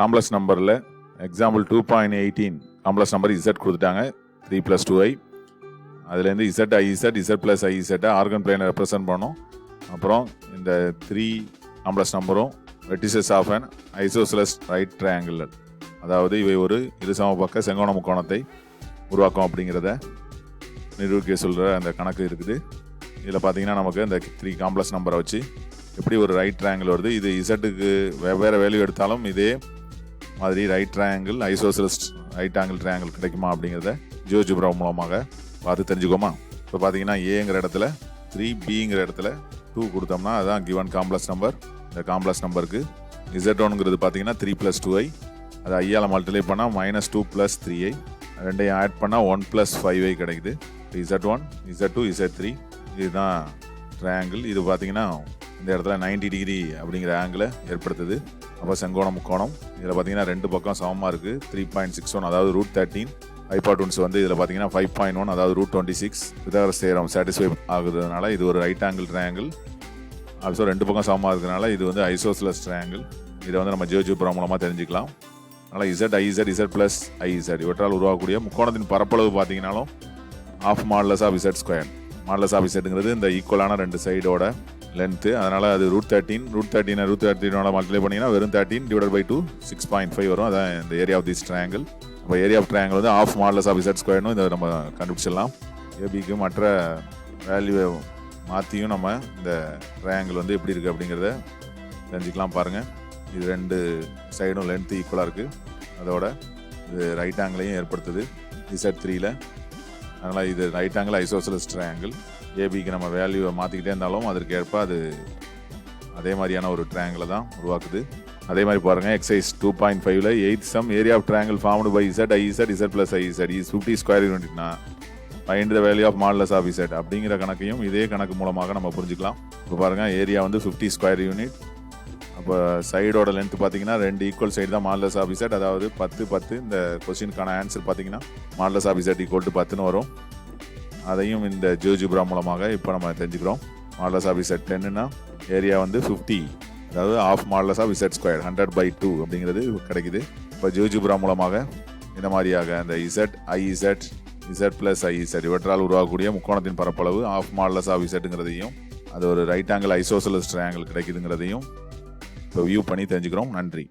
Complex நம்பரில் example two point eighteen complex number Z கொடுத்துட்டாங்க. Three plus two ஐ அதுலேருந்து Z I Z Z plus I Z Argand பிளேனை represent பண்ணோம். அப்புறம் இந்த த்ரீ காம்ப்ளெக்ஸ் நம்பரும் vertices of an isosceles right triangle அதாவது இவை ஒரு இருசம பக்க செங்கோண முக்கோணத்தை உருவாக்கும் அப்படிங்கிறத நிரூபிக்க சொல்கிற அந்த கணக்கு இருக்குது. இதில் பார்த்தீங்கன்னா நமக்கு இந்த த்ரீ காம்ப்ளெக்ஸ் நம்பரை வச்சு எப்படி ஒரு ரைட் ட்ரையாங்கிள் வருது. இது இசட்டுக்கு வெவ்வேறு வேல்யூ எடுத்தாலும் இதே மாதிரி right triangle isosceles right angle triangle கிடைக்குமா அப்படிங்கிறத ஜியோஜிப்ரா மூலமாக பார்த்து தெரிஞ்சுக்கோமா? இப்போ பார்த்தீங்கன்னா ஏங்கிற இடத்துல த்ரீ பிங்கிற இடத்துல டூ கொடுத்தோம்னா அதுதான் கிவன் காம்ப்ளெக்ஸ் நம்பர் இந்த காம்ப்ளெக்ஸ் நம்பருக்கு இசட் ஒன்ங்கிறது பார்த்தீங்கன்னா த்ரீ ப்ளஸ் டூ ஐ அது ஐயால் மல்டிப்ளை பண்ணால் minus two plus three I ரெண்டையும் ஆட் பண்ணால் ஒன் ப்ளஸ் ஃபைவ் ஐ கிடைக்குது. Z one Z two Z three இதுதான் ட்ரையாங்கிள் இது பார்த்தீங்கன்னா இந்த இடத்துல 90 டிகிரி அப்படிங்கிற ஆங்கிளை ஏற்படுத்துது. அப்போ செங்கோண முக்கோணம். இதில் பார்த்தீங்கன்னா ரெண்டு பக்கம் சமமாக இருக்குது த்ரீ பாயிண்ட் சிக்ஸ் ஒன் அதாவது ரூட் தேர்ட்டீன் ஹைபாட்டூன்ஸ் வந்து இதில் பார்த்தீங்கன்னா ஃபைவ் பாயிண்ட் ஒன் அதாவது root twenty six Pythagoras theorem satisfy ஆகுறதுனால இது ஒரு ரைட் ஆங்கிள் ட்ரையாங்கிள் ஆல்சோ ரெண்டு பக்கம் சமமாக இருக்கிறனால இது வந்து ஐசோஸ்லஸ் ட்ரையாங்கிள் இதை வந்து நம்ம ஜியோஜிப்ரா மூலமாக தெரிஞ்சுக்கலாம். அதனால் Z I Z Z plus I Z இவற்றால் உருவாகக்கூடிய முக்கோணத்தின் பரப்பளவு பார்த்தீங்கன்னாலும் half modulus of Z square modulus of இசட்டுங்கிறது இந்த ஈக்குவலான ரெண்டு சைடோட லென்த்து அதனால் அது ரூட் தேர்ட்டின் ரூட் தேர்ட்டின் ரூட் தேர்ட்டினோட மல்டிப்ளை பண்ணிங்கன்னா வெறும் thirteen divide by two six point five வரும். அதான் இந்த ஏரியா ஆஃப் திஸ் ட்ரையாங்கிள் இப்போ ஏரியா ஆஃப் ட்ரையாங்கிள் வந்து ஆஃப் மாடலஸ் ஆஃப் இசட் ஸ்கொயர்னு இதை நம்ம கண்டுபிடிச்சிடலாம். ஏபிக்கு மற்ற வேல்யூவை மாற்றியும் நம்ம இந்த ட்ரையாங்கிள் வந்து எப்படி இருக்குது அப்படிங்கிறத தெரிஞ்சுக்கலாம் பாருங்கள் இது ரெண்டு சைடும் லென்த்து ஈக்குவலாக இருக்குது அதோட இது ரைட் ஆங்கிளையும் ஏற்படுத்துது. இசட் த்ரீயில் அதனால் இது ரைட் ஆங்கிள் ஐசோசலஸ் ட்ரையாங்கிள் ஏபிக்கு நம்ம வேல்யூவை மாற்றிக்கிட்டே இருந்தாலும் அதற்கு ஏற்ப அது அதே மாதிரியான ஒரு ட்ரையாங்கிளை தான் உருவாக்குது. அதே மாதிரி பாருங்கள் எக்ஸைஸ் டூ பாயிண்ட் ஃபைவ்ல eight sum area of triangle formed by Z I Z Z plus I Z is fifty square யூனிட்னா find the value of modulus of Z அப்படிங்கிற கணக்கையும் இதே கணக்கு மூலமாக நம்ம புரிஞ்சுக்கலாம். இப்போ பாருங்கள் ஏரியா வந்து ஃபிஃப்டி ஸ்கொயர் யூனிட் அப்போ சைடோட லென்த் பார்த்தீங்கன்னா ரெண்டு ஈக்குவல் சைடு தான் மாடலஸ் ஆஃப் அதாவது பத்து பத்து. இந்த கொஸ்டினுக்கான ஆன்சர் பார்த்தீங்கன்னா மாடலஸ் ஆஃப் ஈக்குவல் டு பத்துன்னு வரும். அதையும் இந்த ஜியோஜிப்ரா மூலமாக இப்போ நம்ம தெரிஞ்சுக்கிறோம். மாடலஸ் ஆஃப் டென்னுனா ஏரியா வந்து ஃபிஃப்டி அதாவது of modulus of z square hundred by two அப்படிங்கிறது கிடைக்குது. இப்போ ஜியோஜிப்ரா மூலமாக இந்த மாதிரியாக அந்த z i z z plus i z இவற்றால் உருவாகக்கூடிய முக்கோணத்தின் பரப்பளவு ஆஃப் மாடலஸ் ஆஃப் இசட்டுங்கிறதையும் அது ஒரு ரைட் ஆங்கிள் ஐசோசலஸ் ட்ரையாங்கிள் கிடைக்குதுங்கிறதையும் இப்போ வியூ பண்ணி தெரிஞ்சுக்கிறோம் நன்றி